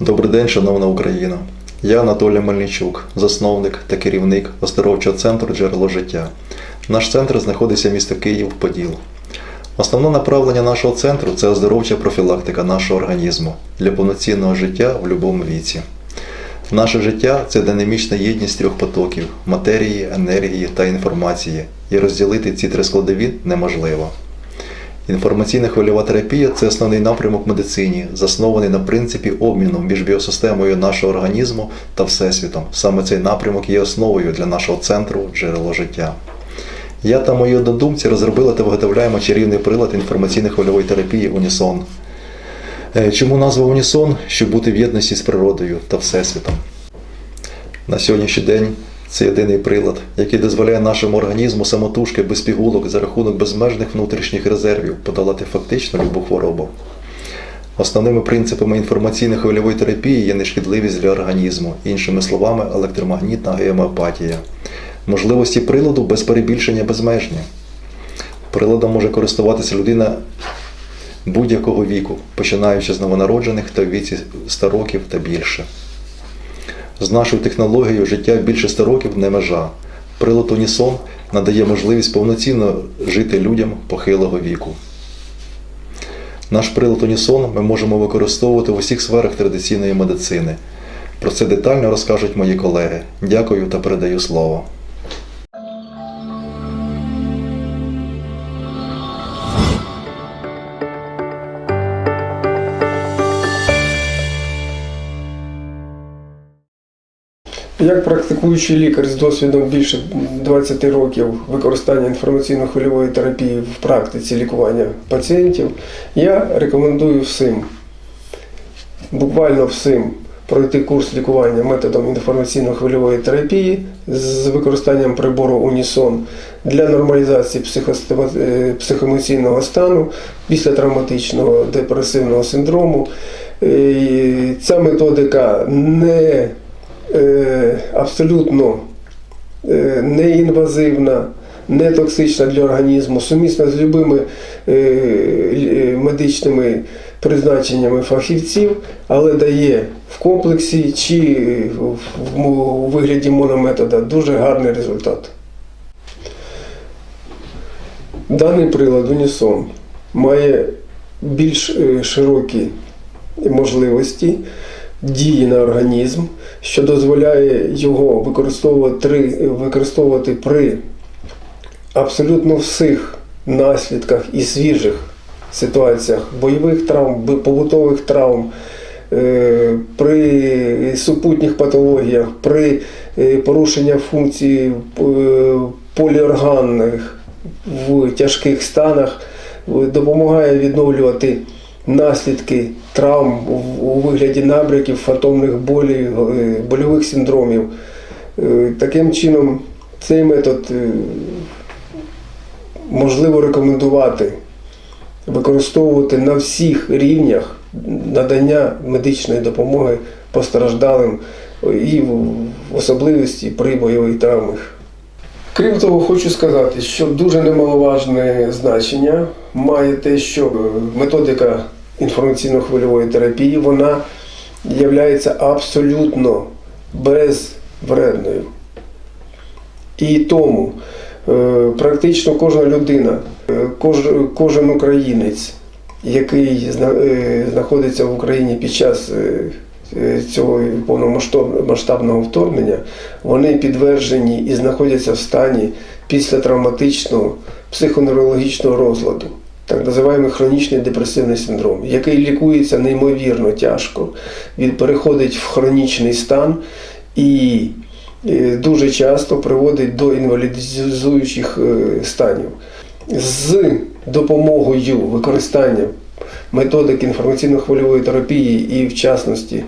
Добрий день, шановна Україна. Я Анатолій Мельничук, засновник та керівник оздоровчого центру Джерело життя. Наш центр знаходиться в місто Київ, Поділ. Основне направлення нашого центру це оздоровча профілактика нашого організму для повноцінного життя в будь-якому віці. Наше життя це динамічна єдність трьох потоків матерії, енергії та інформації, і розділити ці три складові неможливо. Інформаційна хвильова терапія це основний напрямок медицині, заснований на принципі обміну між біосистемою нашого організму та Всесвітом. Саме цей напрямок є основою для нашого центру джерело життя. Я та мої однодумці розробили та виготовляємо чарівний прилад інформаційно-хвильової терапії Унісон. Е, Чому назва Унісон? Щоб бути в єдності з природою та Всесвітом. На сьогоднішній день це єдиний прилад, який дозволяє нашому організму самотужки без пігулок за рахунок безмежних внутрішніх резервів подолати фактично любу хворобу. Основними принципами інформаційно-хвильової терапії є нешкідливість для організму, іншими словами, електромагнітна геомеопатія. Можливості приладу без перебільшення безмежні. Приладом може користуватися людина будь-якого віку, починаючи з новонароджених та в віці 100 років та більше. З нашою технологією життя більше 100 років не межа. Прилад Унісон надає можливість повноцінно жити людям похилого віку. Наш прилад Унісон ми можемо використовувати в усіх сферах традиційної медицини. Про це детально розкажуть мої колеги. Дякую та передаю слово. Як практикуючий лікар з досвідом більше 20 років використання інформаційно-хвильової терапії в практиці лікування пацієнтів, я рекомендую всім, буквально всім, пройти курс лікування методом інформаційно-хвильової терапії з використанням прибору Унісон для нормалізації психоемоційного стану після травматичного депресивного синдрому. І Ця методика не абсолютно е, неінвазивна, не токсична для організму, сумісна з любими е, медичними призначеннями фахівців, але дає в комплексі чи в, вигляді монометода дуже гарний результат. Даний прилад Унісон має більш е, широкі можливості дії на організм, що дозволяє його використовувати, використовувати при абсолютно всіх наслідках і свіжих ситуаціях бойових травм, побутових травм, е, при супутніх патологіях, при е, порушенні функцій е, поліорганних в тяжких станах, допомагає відновлювати наслідки травм у- вигляді набряків, фантомних болів, е, больових синдромів. Е, Таким чином, цей метод е, можливо рекомендувати використовувати на всіх рівнях надання медичної допомоги постраждалим і в особливості при бойових травмах. Крім того, хочу сказати, що дуже немаловажне значення має те, що методика інформаційно-хвильової терапії вона є абсолютно безвредною. І тому е, практично кожна людина, е, кожен українець, який е, знаходиться в Україні під час цього повномасштабного вторгнення, вони підтверджені і знаходяться в стані після травматичного психоневрологічного розладу. Так називаємо хронічний депресивний синдром, який лікується неймовірно тяжко, він переходить в хронічний стан і е, дуже часто приводить до інвалідизуючих е, станів. З допомогою використання методик інформаційно-хвильової терапії і, в частності,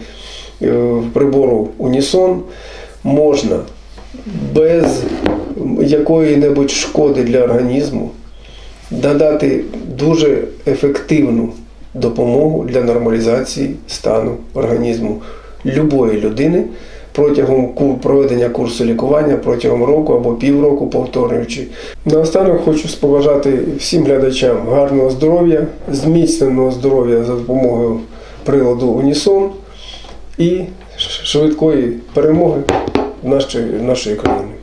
е, прибору Унісон можна без якої-небудь шкоди для організму надати дуже ефективну допомогу для нормалізації стану організму любої людини протягом проведення курсу лікування протягом року або півроку повторюючи. Наостанок хочу побажати всім глядачам гарного здоров'я, зміцненого здоров'я за допомогою приладу Унісон і швидкої перемоги нашої, нашої країни.